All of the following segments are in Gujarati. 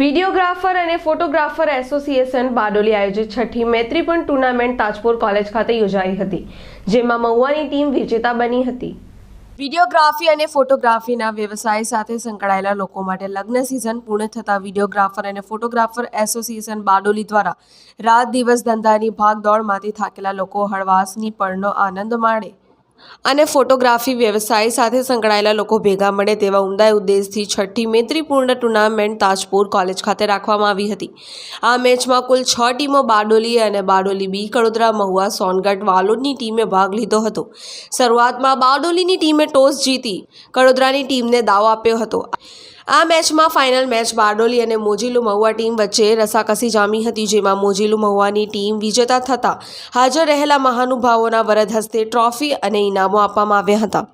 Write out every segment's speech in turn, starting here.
વિડીયોગ્રાફર અને ફોટોગ્રાફર એસોસિએશન બારડોલી આયોજિત છઠ્ઠી મૈત્રીપણ ટુર્નામેન્ટ તાજપુર કોલેજ ખાતે યોજાઈ હતી, જેમાં મહુવાની ટીમ વિજેતા બની હતી. વિડીયોગ્રાફી અને ફોટોગ્રાફીના વ્યવસાય સાથે સંકળાયેલા લોકો માટે લગ્ન સિઝન પૂર્ણ થતાં વિડીયોગ્રાફર અને ફોટોગ્રાફર એસોસિએશન બારડોલી દ્વારા રાત દિવસ ધંધાની ભાગદોડમાંથી થાકેલા લોકો હળવાશની પળનો આનંદ માણે. અને ફોટોગ્રાફી વ્યવસાય સાથે સંકળાયેલા લોકો ભેગા મળે તેવા ઉમદા ઉદ્દેશથી છઠ્ઠી મૈત્રીપૂર્ણ ટુર્નામેન્ટ તાજપુર કોલેજ ખાતે રાખવામાં આવી હતી. આ મેચમાં કુલ છ ટીમો બારડોલી અને બારડોલી બી, કડોદરા, મહુવા, સોનગઢ વાલોડની ટીમે ભાગ લીધો હતો. શરૂઆતમાં બારડોલીની ટીમે ટોસ જીતી કડોદરાની ટીમને દાવ આપ્યો હતો. આ મેચમાં ફાઇનલ મેચ બારડોલી અને મોજીલું મહુવા ટીમ વચ્ચે રસાકસી જામી હતી, જેમાં મોજીલું મહુવાની ટીમ વિજેતા થતાં હાજર રહેલા મહાનુભાવોના વરદ હસ્તે ટ્રોફી અને ઇનામો આપવામાં આવ્યા હતા.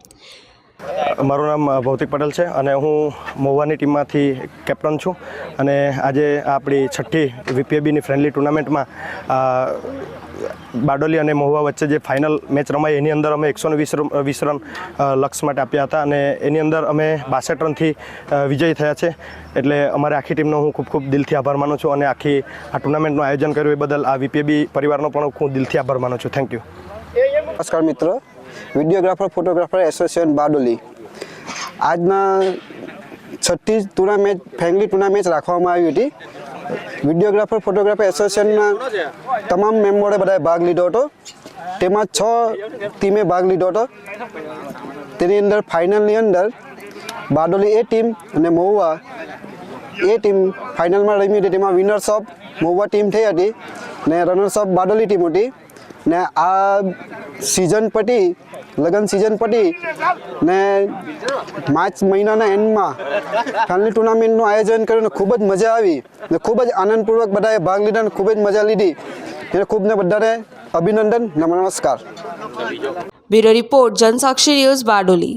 મારું નામ ભૌતિક પટેલ છે અને હું મહુવાની ટીમમાંથી કેપ્ટન છું અને આજે આપણી છઠ્ઠી વીપીએબીની ફ્રેન્ડલી ટુર્નામેન્ટમાં બારડોલી અને મહુવા વચ્ચે જે ફાઇનલ મેચ રમાઈ, એની અંદર અમે એકસો વીસ વીસ રન લક્ષ માટે આપ્યા હતા અને એની અંદર અમે બાસઠ રનથી વિજયી થયા છે. એટલે અમારે આખી ટીમનો હું ખૂબ ખૂબ દિલથી આભાર માનું છું અને આખી આ ટુર્નામેન્ટનું આયોજન કર્યું એ બદલ આ વીપીએબી પરિવારનો પણ હું દિલથી આભાર માનું છું. થેન્ક યુ નમસ્કાર મિત્રો. Videographer, photographer association Bardoli. આજના છઠ્ઠી ટુર્નામેન્ટ ફેમિલી ટુર્નામેન્ટ રાખવામાં આવી હતી. વિડીયોગ્રાફર, ફોટોગ્રાફર એસોસિએશનના તમામ મેમ્બરોએ બધાએ ભાગ લીધો હતો. તેમાં છ ટીમે ભાગ લીધો હતો. તેની અંદર ફાઇનલની અંદર બારડોલી એ ટીમ અને મહુવા એ ટીમ ફાઇનલમાં રમી હતી. તેમાં વિનર્સ ઓફ મહુવા ટીમ થઈ હતી ને રનર્સ ઓફ બારડોલી ટીમ હતી. ને આ સિઝન પટી, લગન સિઝન પટી ને માર્ચ મહિનાના એન્ડમાં ફાઇનલ ટુર્નામેન્ટનું આયોજન કર્યું ને ખૂબ જ મજા આવી ને ખૂબ જ આનંદપૂર્વક બધાએ ભાગ લીધા ને ખૂબ જ મજા લીધી. એટલે ખૂબ ને બધાને અભિનંદન નમસ્કાર. Bureau report Jansakshi news Bardoli.